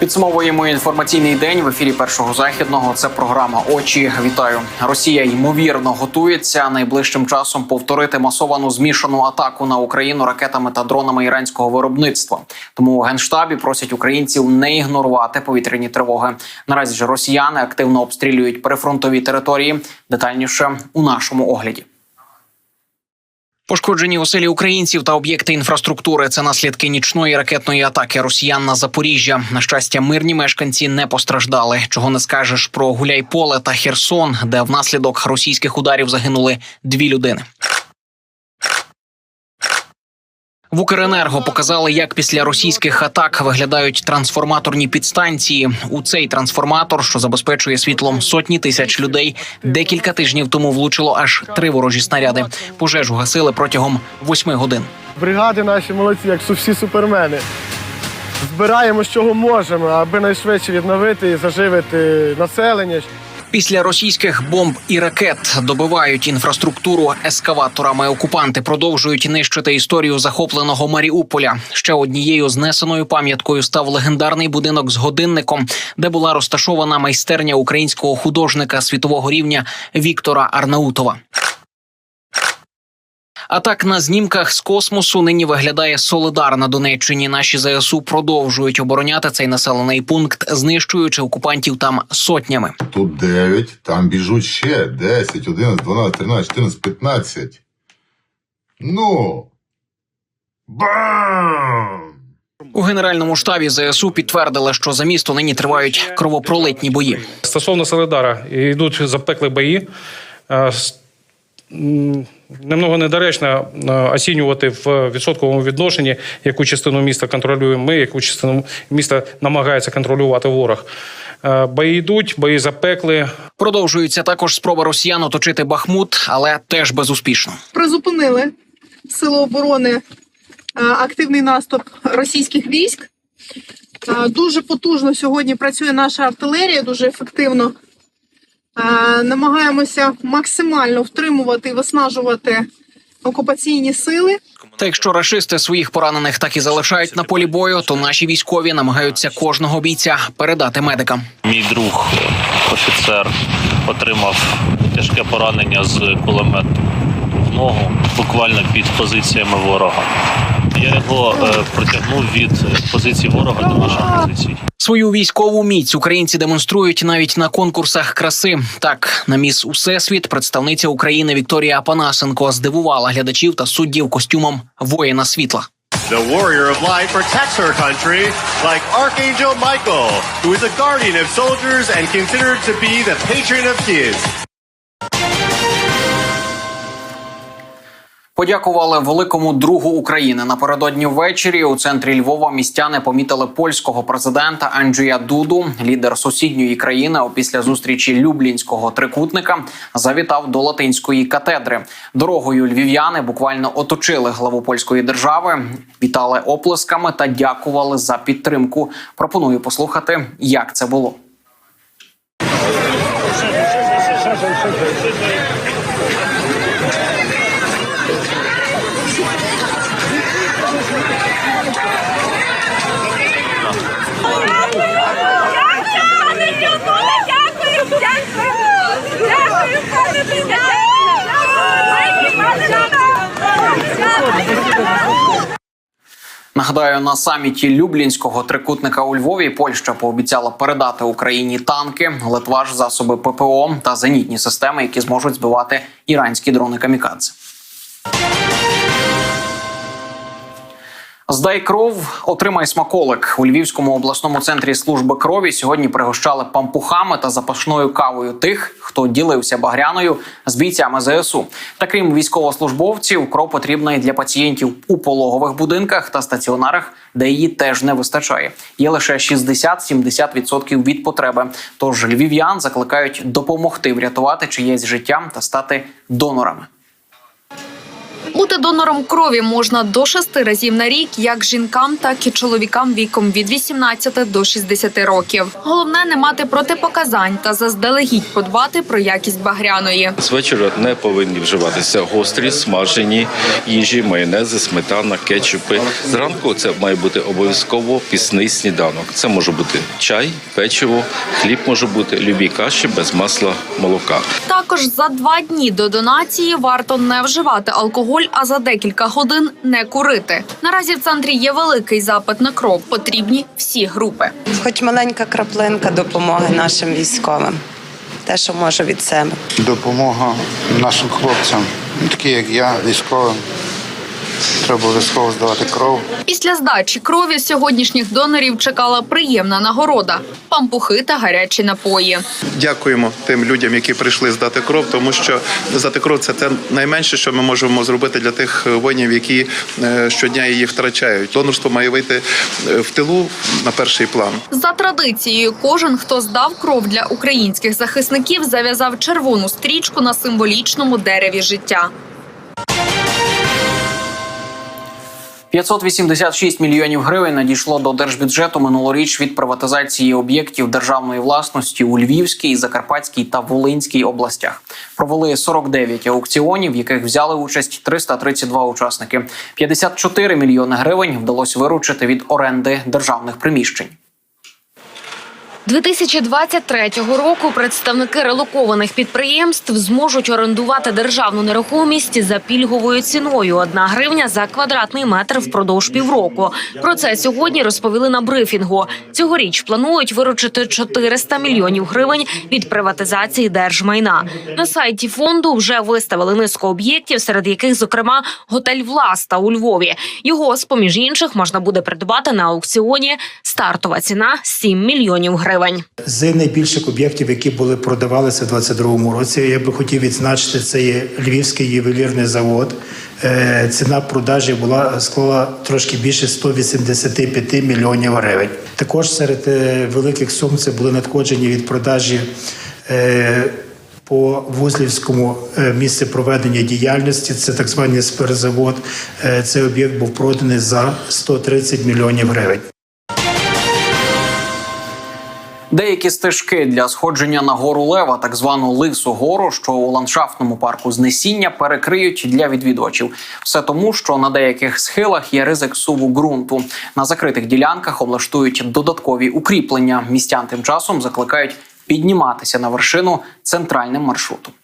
Підсумовуємо інформаційний день в ефірі першого західного. Це програма Очі. Вітаю. Росія ймовірно готується найближчим часом повторити масовану змішану атаку на Україну ракетами та дронами іранського виробництва. Тому у генштабі просять українців не ігнорувати повітряні тривоги. Наразі ж росіяни активно обстрілюють прифронтові території. Детальніше у нашому огляді. Пошкоджені оселі українців та об'єкти інфраструктури це наслідки нічної ракетної атаки росіян на Запоріжжя. На щастя, мирні мешканці не постраждали. Чого не скажеш про Гуляйполе та Херсон, де внаслідок російських ударів загинули дві людини. В Укренерго показали, як після російських атак виглядають трансформаторні підстанції. У цей трансформатор, що забезпечує світлом сотні тисяч людей, декілька тижнів тому влучило аж три ворожі снаряди. Пожежу гасили протягом восьми годин. Бригади наші молодці, як всі супермени. Збираємо, з чого можемо, аби найшвидше відновити і заживити населення. Після російських бомб і ракет добивають інфраструктуру ескаваторами. Окупанти продовжують нищити історію захопленого Маріуполя. Ще однією знесеною пам'яткою став легендарний будинок з годинником, де була розташована майстерня українського художника світового рівня Віктора Арнаутова. А так на знімках з космосу нині виглядає Солидар на Донеччині. Наші ЗСУ продовжують обороняти цей населений пункт, знищуючи окупантів там сотнями. Тут 9, там біжуть ще 10, 11, 12, 13, 14, 15. Ну. Бам! У генеральному штабі ЗСУ підтвердили, що за місто нині тривають кровопролитні бої. Стосовно Солидара, йдуть запекли бої. Немного недоречно оцінювати в відсотковому відношенні, яку частину міста контролюємо ми, яку частину міста намагається контролювати ворог. Е, Бої йдуть, бої запекли. Продовжуються також спроби росіян оточити Бахмут, але теж безуспішно. призупинили сили оборони е, активний наступ російських військ. Е, Дуже потужно сьогодні працює наша артилерія, дуже ефективно. Е, Намагаємося максимально втримувати і виснажувати окупаційні сили. Та якщо рашисти своїх поранених так і залишають на полі бою, то наші військові намагаються кожного бійця передати медикам. Мій друг, офіцер, отримав тяжке поранення з кулемету в ногу, буквально під позиціями ворога. Я його е, протягнув від позиції ворога до наших позицій. Свою військову міць українці демонструють навіть на конкурсах краси. Так, на міс Усесвіт представниця України Вікторія Апанасенко здивувала глядачів та суддів костюмом воїна світла. The warrior of light protects her country like Archangel Michael, who is a guardian of soldiers and considered to be the patron of kids. Подякували великому другу України напередодні ввечері. У центрі Львова містяни помітили польського президента Анджея Дуду. Лідер сусідньої країни опісля зустрічі Люблінського трикутника завітав до латинської катедри. Дорогою львів'яни буквально оточили главу польської держави, вітали оплесками та дякували за підтримку. Пропоную послухати, як це було. Нагадаю, на саміті Люблінського трикутника у Львові Польща пообіцяла передати Україні танки, Литва ж засоби ППО та зенітні системи, які зможуть збивати іранські дрони камікадзе. Здай кров, отримай смаколик у Львівському обласному центрі служби крові. Сьогодні пригощали пампухами та запашною кавою тих, хто ділився багряною з бійцями ЗСУ. Та крім військовослужбовців, кров потрібна і для пацієнтів у пологових будинках та стаціонарах, де її теж не вистачає. Є лише 60-70% від потреби. Тож львів'ян закликають допомогти врятувати чиєсь життя та стати донорами. Бути донором крові можна до шести разів на рік, як жінкам, так і чоловікам віком від 18 до 60 років. Головне не мати протипоказань та заздалегідь подбати про якість багряної. З вечора не повинні вживатися гострі, смажені їжі, майонези, сметана, кетчупи. Зранку це має бути обов'язково пісний сніданок. Це може бути чай, печиво, хліб може бути, любі каші без масла, молока. Також за два дні до донації варто не вживати алкоголь, а за декілька годин не курити. Наразі в центрі є великий запит на кров. Потрібні всі групи. Хоч маленька краплинка допомоги нашим військовим. Те, що можу від себе. допомога нашим хлопцям, такі як я, військовим. Треба обов'язково здавати кров. Після здачі крові сьогоднішніх донорів чекала приємна нагорода: пампухи та гарячі напої. Дякуємо тим людям, які прийшли здати кров, тому що здати кров це те найменше, що ми можемо зробити для тих воїнів, які е, щодня її втрачають. Донорство має вийти е, в тилу на перший план. За традицією, кожен, хто здав кров для українських захисників, зав'язав червону стрічку на символічному дереві життя. 586 мільйонів гривень надійшло до держбюджету минулоріч від приватизації об'єктів державної власності у Львівській, Закарпатській та Волинській областях. Провели 49 аукціонів, в яких взяли участь 332 учасники. 54 мільйони гривень вдалося виручити від оренди державних приміщень. 2023 року представники релокованих підприємств зможуть орендувати державну нерухомість за пільговою ціною 1 гривня за квадратний метр впродовж півроку. Про це сьогодні розповіли на брифінгу. Цьогоріч планують виручити 400 мільйонів гривень від приватизації держмайна. На сайті фонду вже виставили низку об'єктів, серед яких, зокрема, готель Власта у Львові. Його з поміж інших можна буде придбати на аукціоні. Стартова ціна 7 мільйонів гривень. З найбільших об'єктів, які були продавалися в 2022 році, я би хотів відзначити, це є Львівський ювелірний завод. Е, Ціна продажі була склала трошки більше 185 мільйонів гривень. Також серед е, великих сум це були надходження від продажі. е, По вузлівському місці проведення діяльності це так званий спиртзавод. Е, Цей об'єкт був проданий за 130 мільйонів гривень. Деякі стежки для сходження на гору Лева, так звану Лису гору, що у ландшафтному парку знесіння, перекриють для відвідувачів. Все тому, що на деяких схилах є ризик суву ґрунту. На закритих ділянках облаштують додаткові укріплення. Містян тим часом закликають підніматися на вершину центральним маршрутом.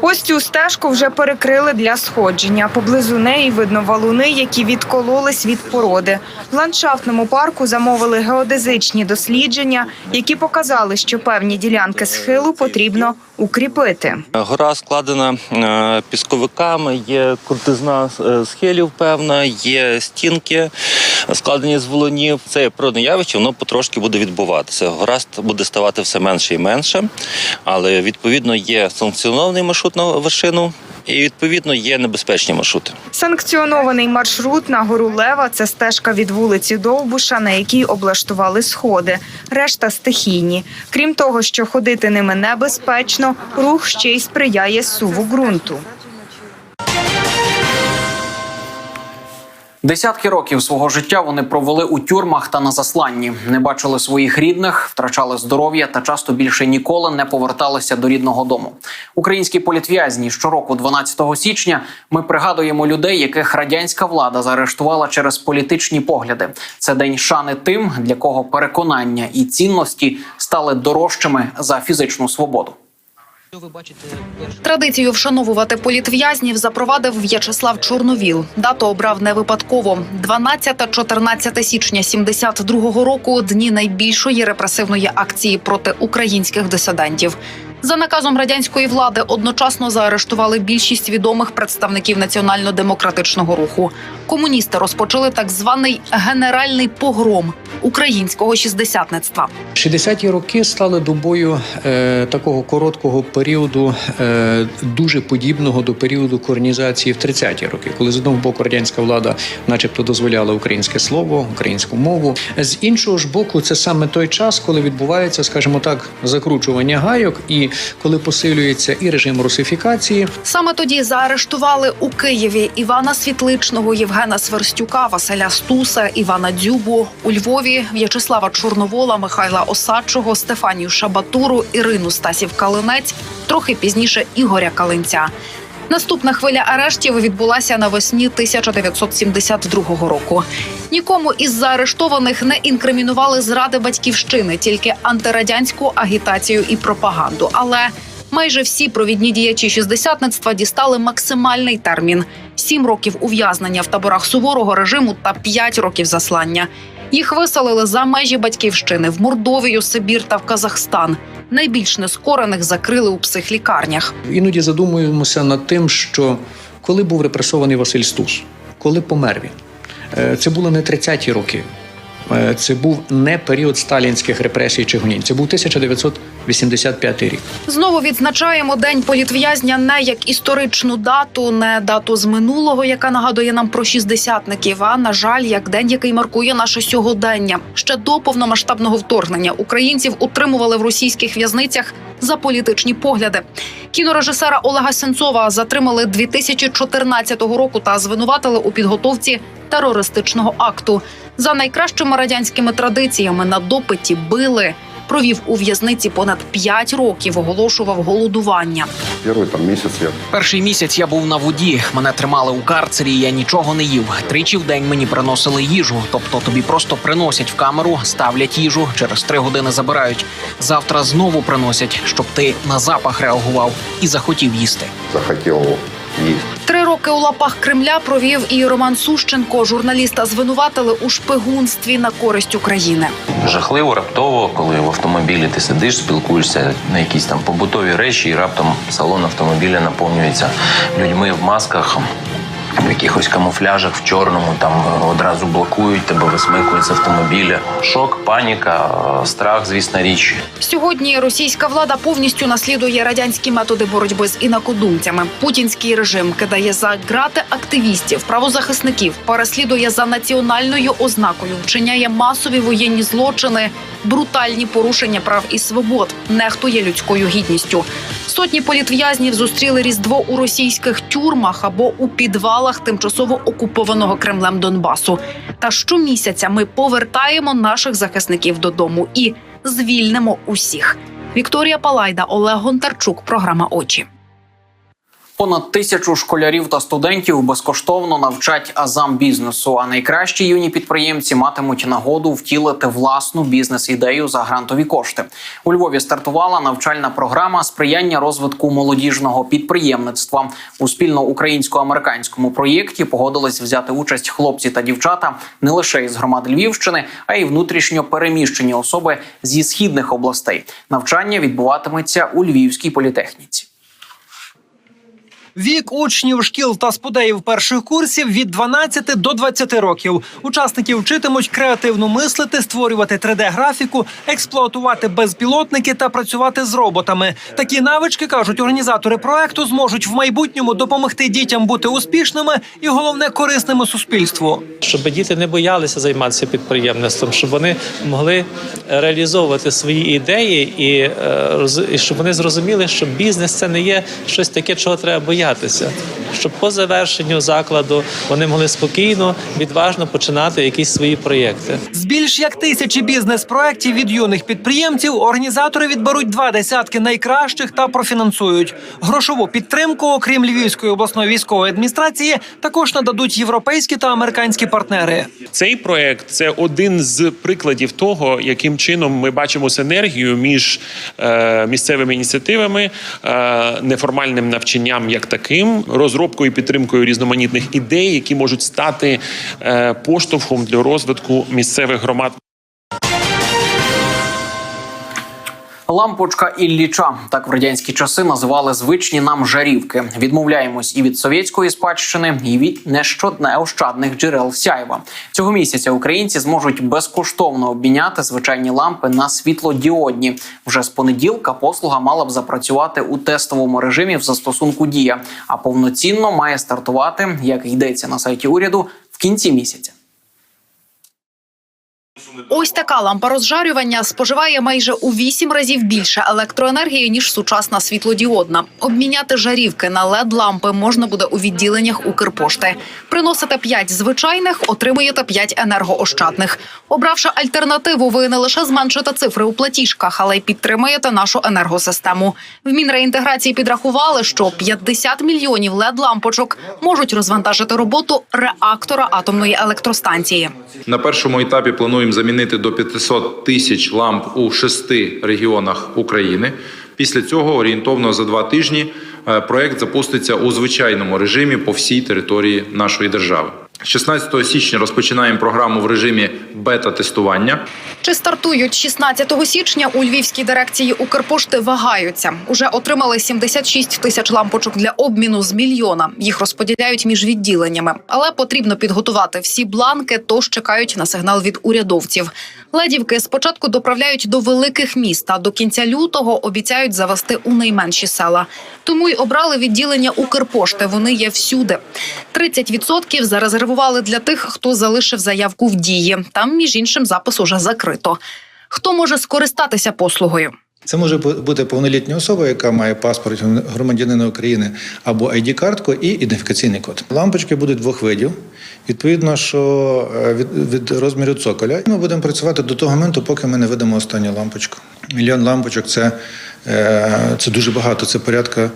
Ось цю стежку вже перекрили для сходження. Поблизу неї видно валуни, які відкололись від породи. В ландшафтному парку замовили геодезичні дослідження, які показали, що певні ділянки схилу потрібно укріпити. Гора складена е, пісковиками, є крутизна е, схилів певна, є стінки складені з волонів. Це природне явище, воно потрошки буде відбуватися. Гора буде ставати все менше і менше, але відповідно є санкціонований маршрут на вершину. І відповідно є небезпечні маршрути. Санкціонований маршрут на гору Лева це стежка від вулиці Довбуша, на якій облаштували сходи. Решта стихійні. Крім того, що ходити ними небезпечно, рух ще й сприяє суву ґрунту. Десятки років свого життя вони провели у тюрмах та на засланні, не бачили своїх рідних, втрачали здоров'я та часто більше ніколи не поверталися до рідного дому. Українські політв'язні щороку, 12 січня, ми пригадуємо людей, яких радянська влада заарештувала через політичні погляди. Це день шани тим, для кого переконання і цінності стали дорожчими за фізичну свободу. Традицію вшановувати політв'язнів запровадив В'ячеслав Чорновіл. Дату обрав не випадково. 12-14 січня 72-го року – дні найбільшої репресивної акції проти українських дисидентів. За наказом радянської влади одночасно заарештували більшість відомих представників національно-демократичного руху. Комуністи розпочали так званий генеральний погром українського шістдесятництва. 60-ті роки стали добою е, такого короткого періоду, е, дуже подібного до періоду корнізації в 30-ті роки, коли з одного боку радянська влада, начебто, дозволяла українське слово, українську мову. З іншого ж боку, це саме той час, коли відбувається, скажімо так, закручування гайок, і коли посилюється і режим русифікації, Саме тоді заарештували у Києві Івана Світличного, Євгена Сверстюка, Василя Стуса, Івана Дзюбу, у Львові В'ячеслава Чорновола, Михайла Осадчого, Стефанію Шабатуру, Ірину Стасів Калинець, трохи пізніше Ігоря Калинця. Наступна хвиля арештів відбулася навесні 1972 року. Нікому із заарештованих не інкримінували зради батьківщини, тільки антирадянську агітацію і пропаганду. Але майже всі провідні діячі шістдесятництва дістали максимальний термін: сім років ув'язнення в таборах суворого режиму та п'ять років заслання. Їх виселили за межі батьківщини в Мордовію, Сибір та в Казахстан. Найбільш нескорених закрили у психлікарнях. іноді задумуємося над тим, що коли був репресований Василь Стус, коли помер він, Е, це було не 30-ті роки. Е, Це був не період сталінських репресій чи гонінь. Це був 1985 рік. Знову відзначаємо день політв'язня не як історичну дату, не дату з минулого, яка нагадує нам про шістдесятників. А на жаль, як день, який маркує наше сьогодення. Ще до повномасштабного вторгнення українців утримували в російських в'язницях за політичні погляди. Кінорежисера Олега Сенцова затримали 2014 року та звинуватили у підготовці терористичного акту. За найкращими радянськими традиціями на допиті били. Провів у в'язниці понад 5 років, оголошував голодування. Первый там месяц я Перший місяць я був на воді. Мене тримали у карцері. Я нічого не їв. Тричі в день мені приносили їжу. Тобто тобі просто приносять в камеру, ставлять їжу, через три години забирають. Завтра знову приносять, щоб ти на запах реагував і захотів їсти. захотел есть. Три роки у лапах Кремля провів і Роман Сущенко. Журналіста звинуватили у шпигунстві на користь України. Жахливо раптово, коли в автомобілі ти сидиш, спілкуєшся на якісь там побутові речі, і раптом салон автомобіля наповнюється людьми в масках. В якихось камуфляжах в чорному там одразу блокують тебе, висмикують з автомобіля. Шок, паніка, е, страх, звісно, річ. Сьогодні російська влада повністю наслідує радянські методи боротьби з інакодумцями. Путінський режим кидає за грати активістів, правозахисників, переслідує за національною ознакою, вчиняє масові воєнні злочини, брутальні порушення прав і свобод, нехтує людською гідністю. Сотні політв'язнів зустріли різдво у російських тюрмах або у підвалах тимчасово окупованого Кремлем Донбасу. Та щомісяця ми повертаємо наших захисників додому і звільнимо усіх. Вікторія Палайда, Олег Гонтарчук, програма Очі. Понад тисячу школярів та студентів безкоштовно навчать азам бізнесу. А найкращі юні підприємці матимуть нагоду втілити власну бізнес-ідею за грантові кошти. У Львові стартувала навчальна програма сприяння розвитку молодіжного підприємництва. У спільно українсько-американському проєкті погодились взяти участь хлопці та дівчата не лише із громад Львівщини, а й внутрішньо переміщені особи зі східних областей. Навчання відбуватиметься у Львівській політехніці. Вік учнів шкіл та спудеїв перших курсів від 12 до 20 років. Учасники вчитимуть креативно мислити, створювати 3D-графіку, експлуатувати безпілотники та працювати з роботами. Такі навички кажуть організатори проекту зможуть в майбутньому допомогти дітям бути успішними і головне корисними суспільству. щоб діти не боялися займатися підприємництвом, щоб вони могли реалізовувати свої ідеї, і, е, і щоб вони зрозуміли, що бізнес це не є щось таке, чого треба боятися. Щоб по завершенню закладу вони могли спокійно, відважно починати якісь свої проєкти. З більш як тисячі бізнес-проєктів від юних підприємців організатори відберуть два десятки найкращих та профінансують. Грошову підтримку, окрім Львівської обласної військової адміністрації, також нададуть європейські та американські партнери. Цей проект це один з прикладів того, яким чином ми бачимо синергію між е, місцевими ініціативами, е, неформальним навчанням як таким, розробкою і підтримкою різноманітних ідей, які можуть стати е, поштовхом для розвитку місцевих громад. Лампочка Ілліча так в радянські часи називали звичні нам жарівки. Відмовляємось і від совєтської спадщини, і від неощадних джерел сяйва. Цього місяця українці зможуть безкоштовно обміняти звичайні лампи на світлодіодні. Вже з понеділка послуга мала б запрацювати у тестовому режимі в застосунку Дія, а повноцінно має стартувати, як йдеться на сайті уряду, в кінці місяця. Ось така лампа розжарювання споживає майже у вісім разів більше електроенергії ніж сучасна світлодіодна. Обміняти жарівки на led лампи можна буде у відділеннях Укрпошти. Приносите 5 звичайних, отримуєте 5 енергоощадних. Обравши альтернативу, ви не лише зменшите цифри у платіжках, але й підтримаєте нашу енергосистему. В Мінреінтеграції підрахували, що 50 мільйонів led лампочок можуть розвантажити роботу реактора атомної електростанції. На першому етапі плануємо замінити до 500 тисяч ламп у шести регіонах України. Після цього орієнтовно за два тижні е, проект запуститься у звичайному режимі по всій території нашої держави. 16 січня розпочинаємо програму в режимі бета-тестування. Чи стартують 16 січня у львівській дирекції Укрпошти вагаються. Уже отримали 76 тисяч лампочок для обміну з мільйона. Їх розподіляють між відділеннями, але потрібно підготувати всі бланки, тож чекають на сигнал від урядовців. Ледівки спочатку доправляють до великих міст, а до кінця лютого обіцяють завести у найменші села. Тому й обрали відділення Укрпошти. Вони є всюди. 30% зарезервували для тих, хто залишив заявку в дії. Там, між іншим, запис уже закрито. Хто може скористатися послугою? Це може бу- бути повнолітня особа, яка має паспорт громадянина України або ID-картку і ідентифікаційний код. Лампочки будуть двох видів. Відповідно, що е, від, від розміру цоколя ми будемо працювати до того моменту, поки ми не видамо останню лампочку. Мільйон лампочок це, е, це дуже багато. Це порядка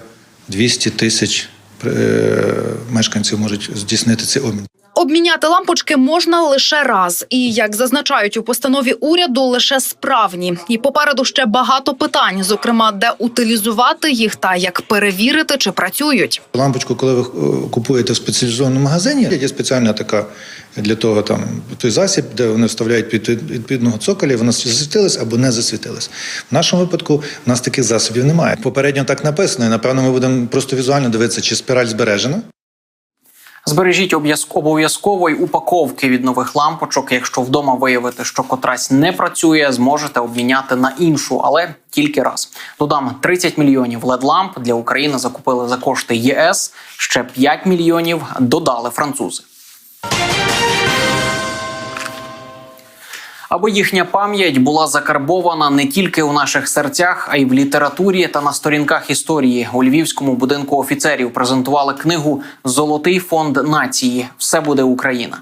200 тисяч е, мешканців можуть здійснити цей обмін. Обміняти лампочки можна лише раз, і як зазначають у постанові уряду, лише справні. І попереду ще багато питань, зокрема, де утилізувати їх та як перевірити, чи працюють. Лампочку, коли ви е, купуєте в спеціалізованому магазині, є спеціальна така для того там той засіб, де вони вставляють під відповідного цоколя, вона засвітилась або не засвітилась. В нашому випадку в нас таких засобів немає. Попередньо так написано, і напевно ми будемо просто візуально дивитися, чи спіраль збережена. Збережіть обов'язк- обов'язково й упаковки від нових лампочок. Якщо вдома виявите, що котрась не працює, зможете обміняти на іншу, але тільки раз. Додам 30 мільйонів led ламп для України закупили за кошти ЄС. Ще 5 мільйонів додали французи. Аби їхня пам'ять була закарбована не тільки у наших серцях, а й в літературі та на сторінках історії. У львівському будинку офіцерів презентували книгу Золотий фонд нації. Все буде Україна.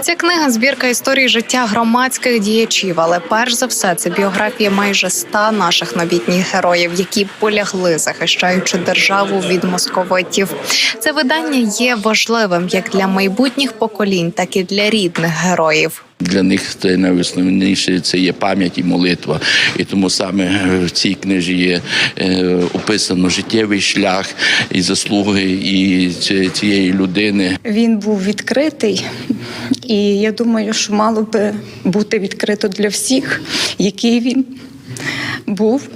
Ця книга збірка історії життя громадських діячів, але перш за все це біографія майже ста наших новітніх героїв, які полягли, захищаючи державу від московитів. Це видання є важливим як для майбутніх поколінь, так і для рідних героїв. Для них це найосновніше це є пам'ять і молитва. І тому саме в цій книжі є е, описано життєвий шлях і заслуги і цієї людини. Він був відкритий, і я думаю, що мало би бути відкрито для всіх, який він був,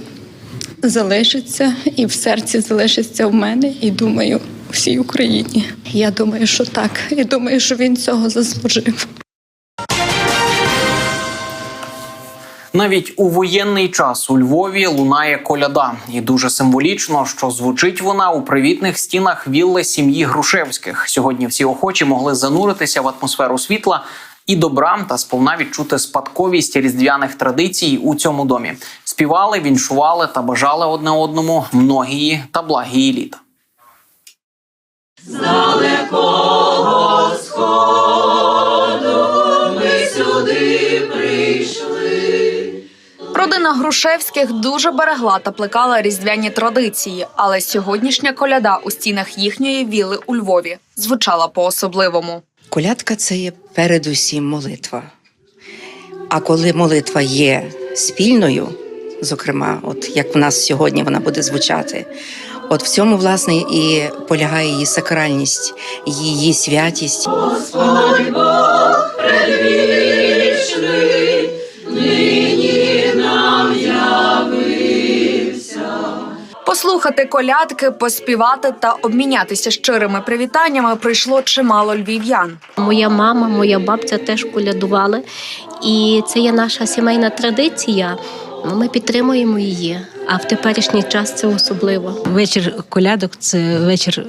залишиться і в серці залишиться в мене, і думаю, всій Україні. Я думаю, що так. І думаю, що він цього заслужив. Навіть у воєнний час у Львові лунає коляда, і дуже символічно, що звучить вона у привітних стінах вілли сім'ї Грушевських. Сьогодні всі охочі могли зануритися в атмосферу світла і добра та сповна відчути спадковість різдвяних традицій у цьому домі. Співали, віншували та бажали одне одному многії та благії літа. Родина Грушевських дуже берегла та плекала різдвяні традиції, але сьогоднішня коляда у стінах їхньої віли у Львові звучала по-особливому. Колядка це є передусім молитва. А коли молитва є спільною, зокрема, от як в нас сьогодні вона буде звучати, от в цьому, власне, і полягає її сакральність, її святість. Господь Бог предвічний, Послухати колядки, поспівати та обмінятися щирими привітаннями прийшло чимало львів'ян. Моя мама, моя бабця теж колядували, і це є наша сімейна традиція. Ми підтримуємо її. А в теперішній час це особливо. Вечір колядок це вечір,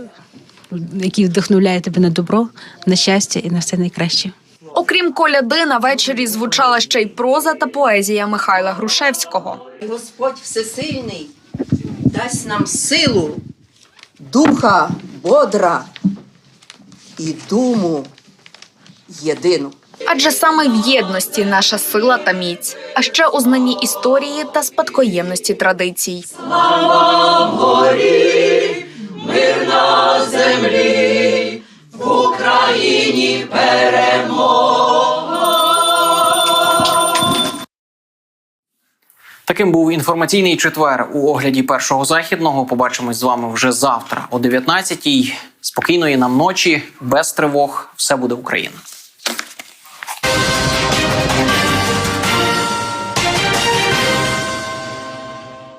який вдохновляє тебе на добро, на щастя і на все найкраще. Окрім коляди, на вечорі звучала ще й проза та поезія Михайла Грушевського. Господь Всесильний дасть нам силу, духа бодра і думу єдину. Адже саме в єдності наша сила та міць, а ще у знанні історії та спадкоємності традицій. Слава горі, мир на землі, в Україні перемога. Таким був інформаційний четвер у огляді першого західного. Побачимось з вами вже завтра о 19-й. Спокійної нам ночі, без тривог. Все буде Україна.